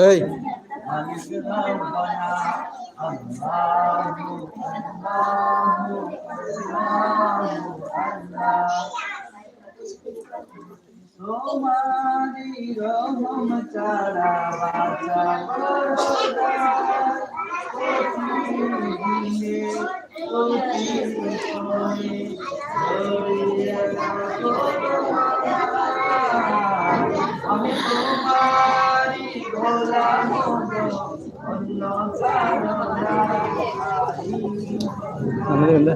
এই তোমারি রহম চারা বাঁচা আমি তোমারি গোলাম অন্য আমাদের বন্ধু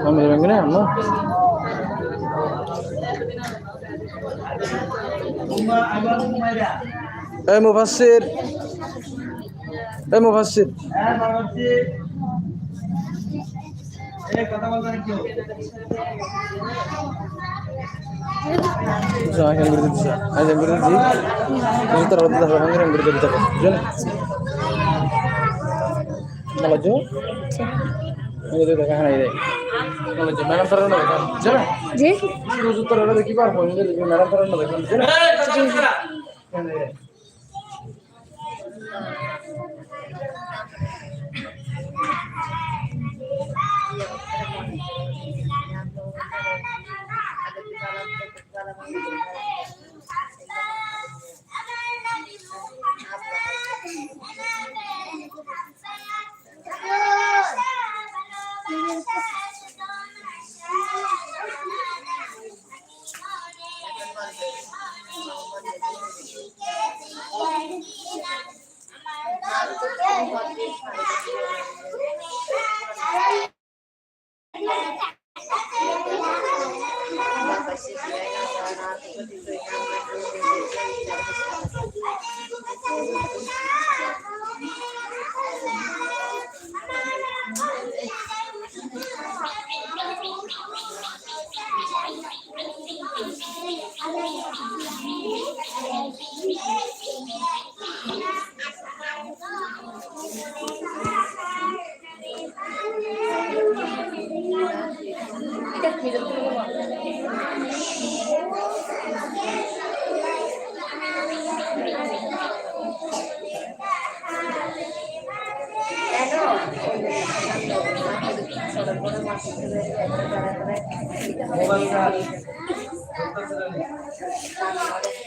আমাদের ব্যাংকে না আম্মু এই মুফাসসির এই মুফাসসির হ্যাঁ বাবাজি এই কথা বলবেন কেউ Jangan yang berhenti, aja yang berhenti. Ini terlalu tidak orang yang berhenti tak. Jangan. Malah jo. Ini tu tak kahana ini. Malah jo. Mana terlalu nak kan? Jangan. জি Terus terlalu nak kibar pun. Ini mana terlalu nak kan? Jangan.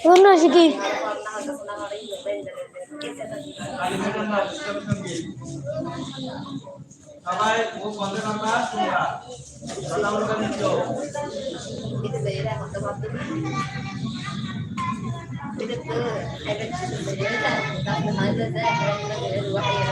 অন্য শিখি সবাই মুখ বন্ধ তোমরা இது வேற கொண்டு வந்து இதுக்கு நல்லது வேறு வகையில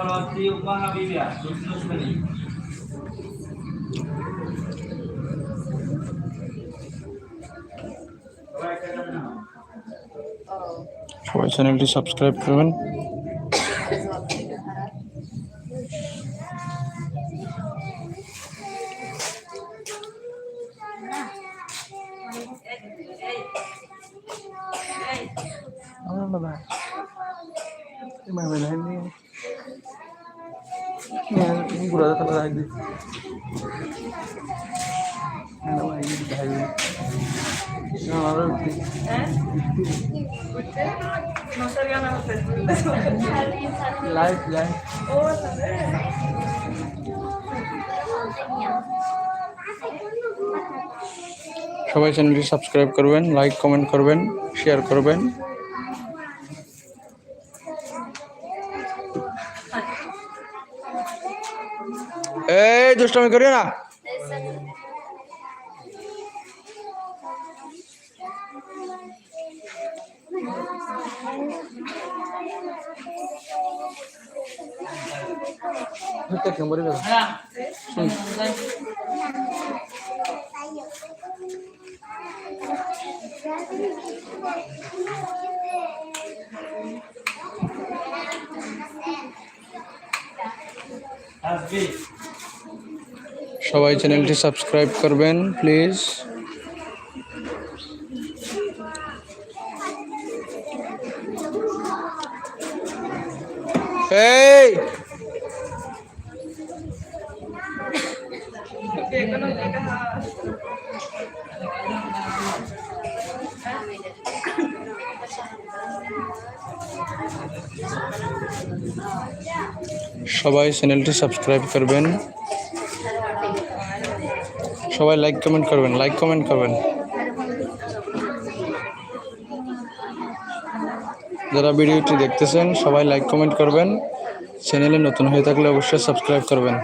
আসে এরপর হচ্ছে উপমা হাবিবিয়া চতুর্থ শ্রেণি সবাই একটা করে নাও। সবাই চ্যানেলটি সাবস্ক্রাইব করবেন। Yan, yung gurada talaga hindi. Ano ba, hindi dahil. Live live সবাই চ্যানেলটি সাবস্ক্রাইব করবেন লাইক কমেন্ট করবেন শেয়ার করবেন এই দুষ্টামি করিও না। যাব আসবি সবাই চ্যানেলটি সাবস্ক্রাইব করবেন প্লিজ। এই! সবাই চ্যানেলটি সাবস্ক্রাইব করবেন। সবাই লাইক কমেন্ট করবেন লাইক কমেন্ট করবেন। যারা ভিডিওটি দেখতেছেন, সবাই লাইক কমেন্ট করবেন। চ্যানেলে নতুন হয়ে থাকলে অবশ্যই সাবস্ক্রাইব করবেন।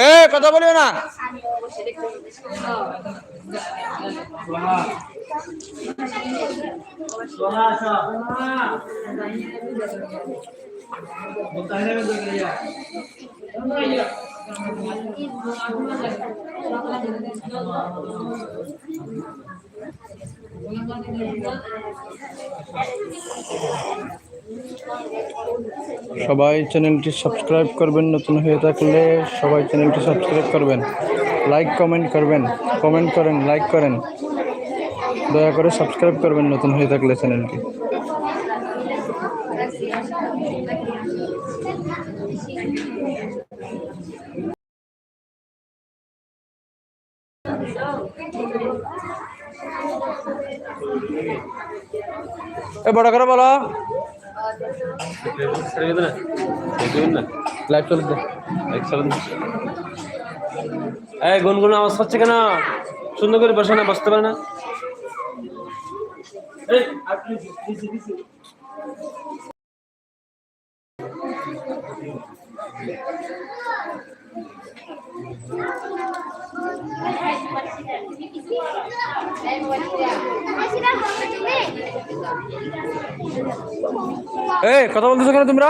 এ কথা বলিও না সোহা সোহা সবাই চ্যানেলটি সাবস্ক্রাইব করবেন, নতুন হয়ে থাকলে সবাই চ্যানেলটি সাবস্ক্রাইব করবেন। লাইক, কমেন্ট করবেন, কমেন্ট করেন, লাইক করেন। দয়া করে সাবস্ক্রাইব করবেন নতুন হয়ে থাকলে চ্যানেলটি। এ বড় করে বলো। লাইভ গুনগুন আওয়াজ হচ্ছে কেন সুন্দর করে বসে না বসতে পারে না Thank দিছি এই কথা বলতেছো কেন তোমরা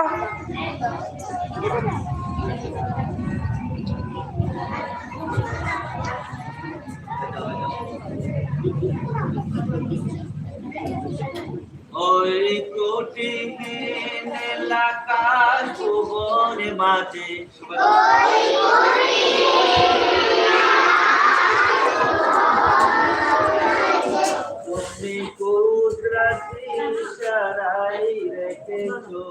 ওই কোটিহীন এলাকার ভুবনে মাঝে। তুমি কুদরতি ইশারায় রেখেছো।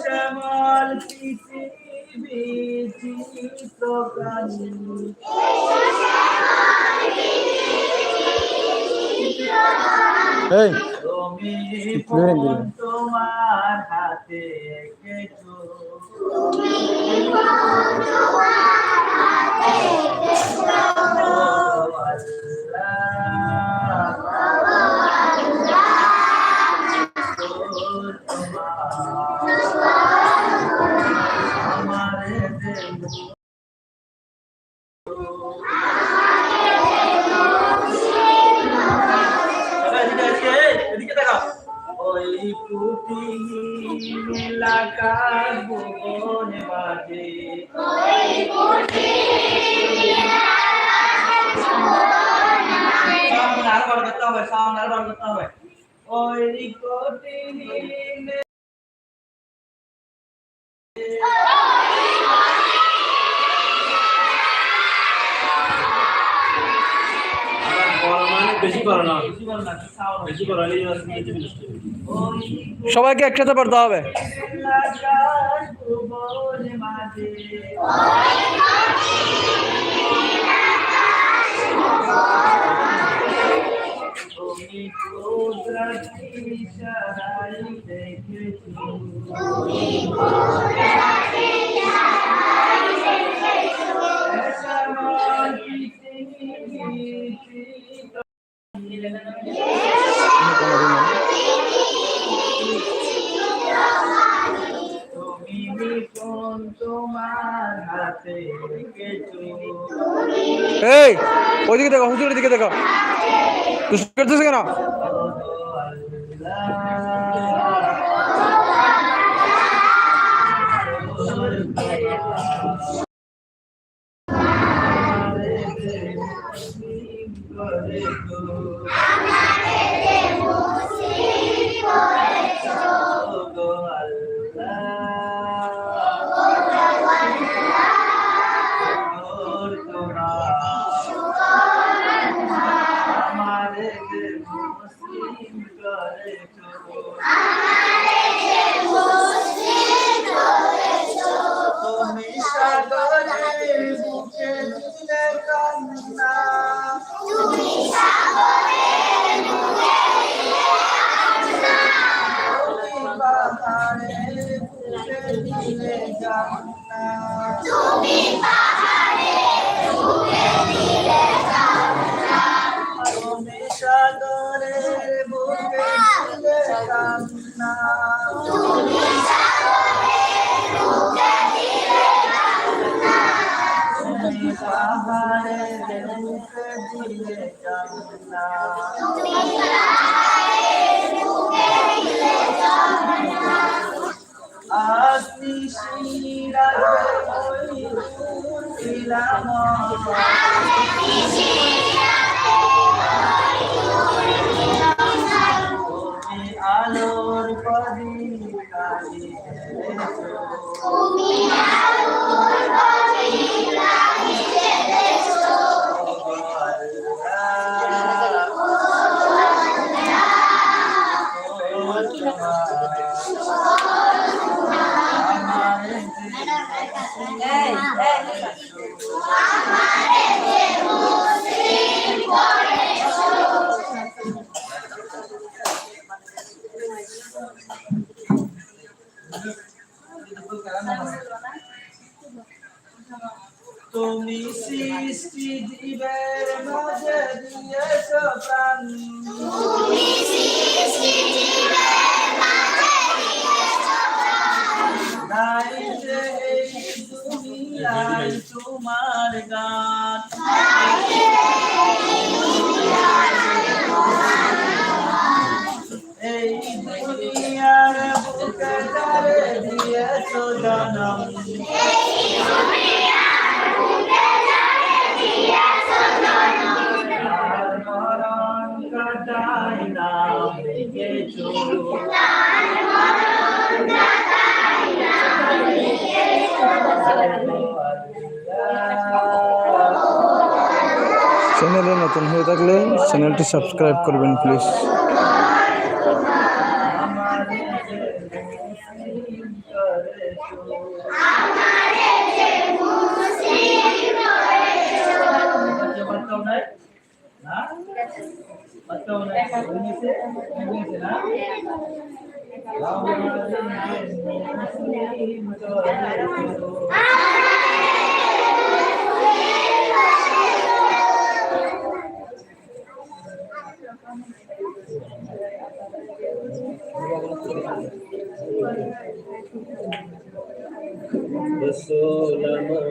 শ্যামল পৃথিবী চিত্রকানী এই তুমি ধরে ফোন তোমার হাতে পুঁটি এলাকার ভুবনে বাজে আর বার করতে হবে সামনে আর বার ওই কঠিন মানে বেশি করো না বেশি বল না সাউন্ড বেশি করো এই ইংরেজি মিষ্টি ওই সবাইকে একসাথে পড়তে হবে। তুমি ওইদিকে দেখো হুজুরের দিকে দেখো দুষ্ট করতেছে কেন দিলে জান্না আসনি শিরাতে ওই ছিলাম তুমি আলোর তুমি সৃষ্টি জীবের মাঝে দিয়েছ প্রাণ চ্যানেলে নতুন হয়ে থাকলে চ্যানেলটি সাবস্ক্রাইব করবেন প্লিজ রসুল আমার ভালোবাসা রসুল আমার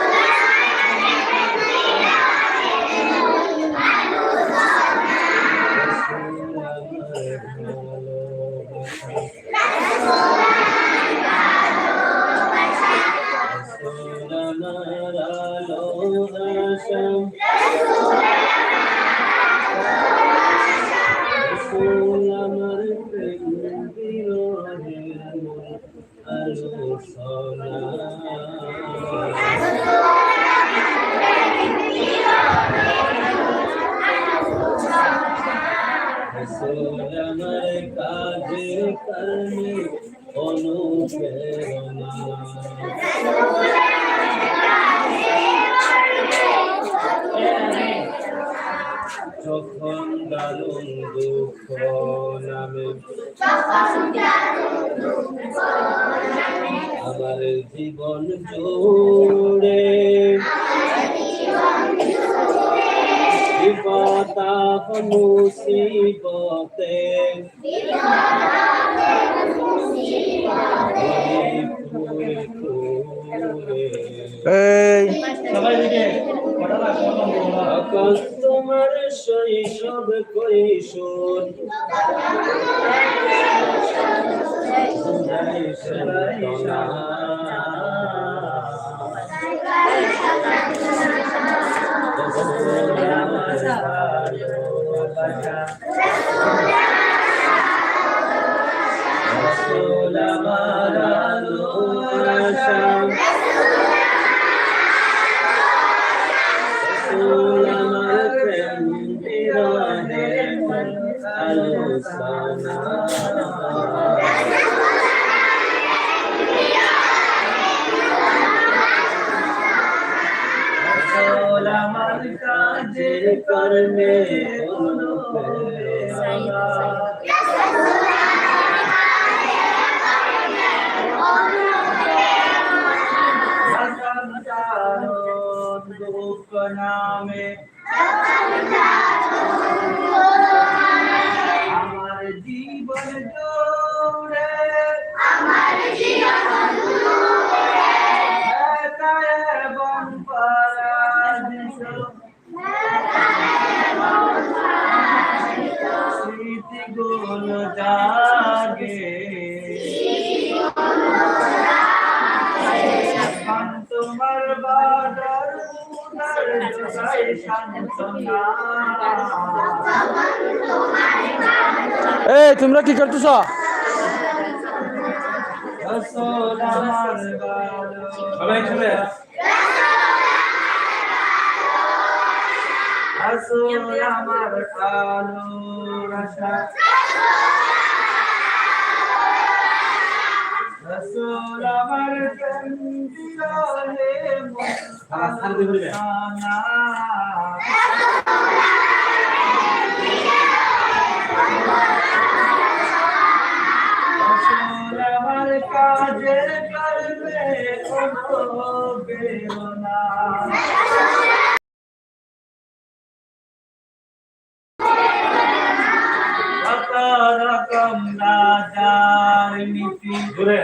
যখন দারুণ দুঃখ নামে জীবন জুড়ে বিপদাপ মুসিবতে ফুলে ফুলে এই সবাই দিকে কটা লাগছে আকাশ তোমার শৈশব কৈশোর জয় সন্তনা। রসুল carne Amen. সান্ত্বনা এই তোমরা কি করতেছ রসুল আমার ভালো সবাই চলে রসুল আমার কালো রসা রসুল আমার চন্দিরে মুস্তানা রসুল আমার কাজের করবে কোনো বেরোনা রকম রাজার নীতি দুঃখ।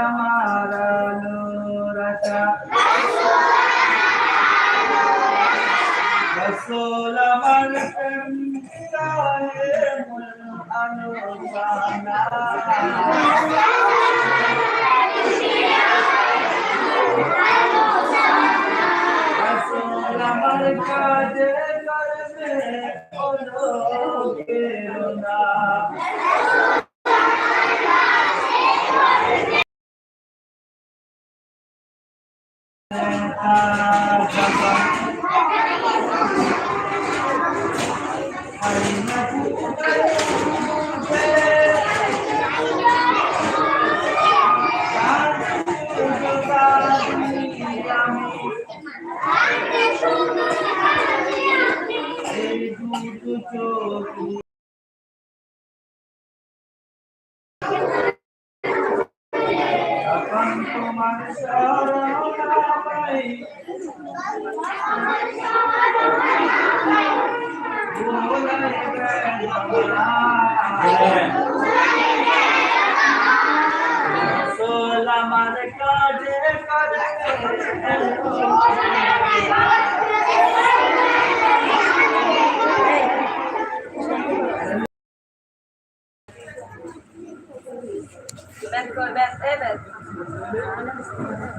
আমার আলোর আশা রসুল আমার আলোচনা রসুল আমার কাজে যখন তোমার শরণাই আমার কাজে কাজে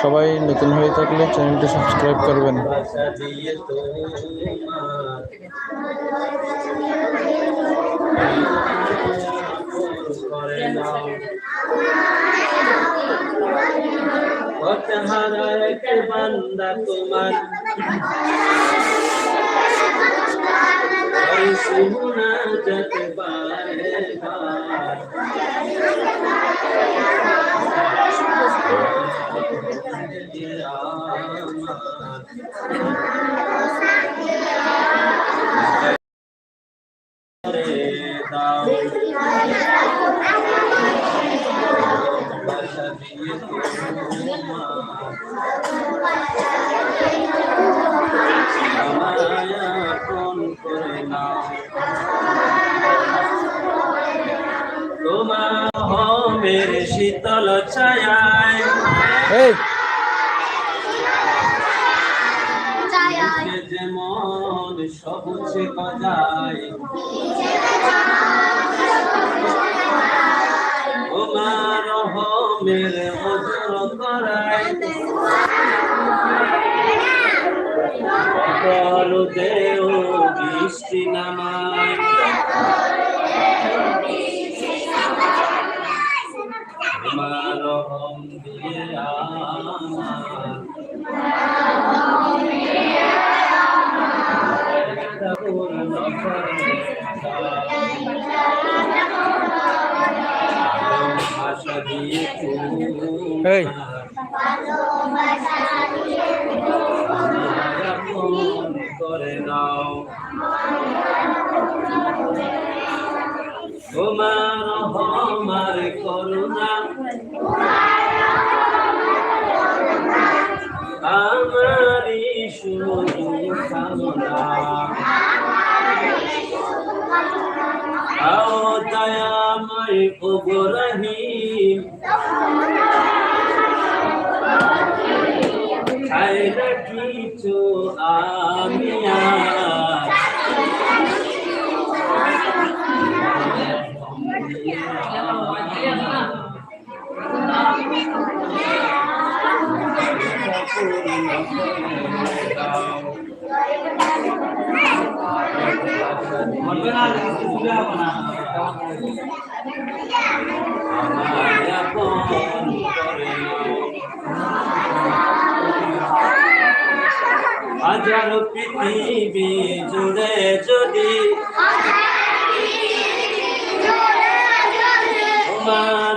সবাই নতুন হয়ে থাকলে চ্যানেলটি সাবস্ক্রাইব করবেন। বান্দা তোমার বার। তোমার মেরে শীতল ছায়ায়। যেমন সবুজে গজায়। তোমার রহমের মজুর করায়। কর দেও বৃষ্টি নামায়। তোমার রহম দিয়ে আমার আশা দিয়ে। করে নাও তোমার হমার করুণা আমারই শুধু কামনা। আও দয়াময় ওগো রহিম। কিছু আমি আর বলবে না বুঝবে হবে না আমায় আপন করে নাও। হাজার পৃথিবী জুড়ে যদি তোমার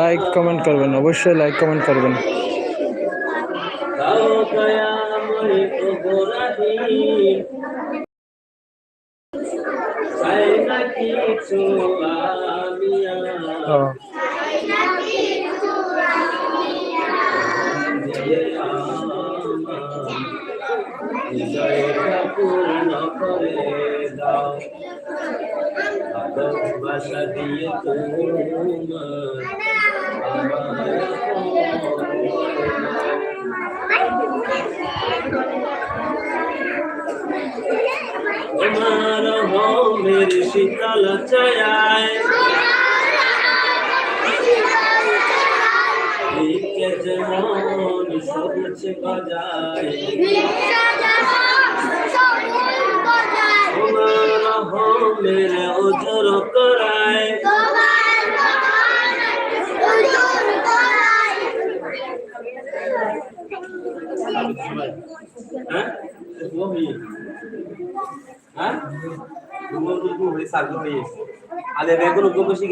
লাইক কমেন্ট করবেন অবশ্যই লাইক কমেন্ট করবেন। হৃদয়টা পূর্ণ করে ভালোবাসা দিয়ে তোমার হোমের শীতল লিখে যেমন সবুজ বাজায় তোমার ওজর করায় হ্যাঁ? হ্যাঁ? হয়ে সাগর হয়ে আলে বেগুন উপকৃষি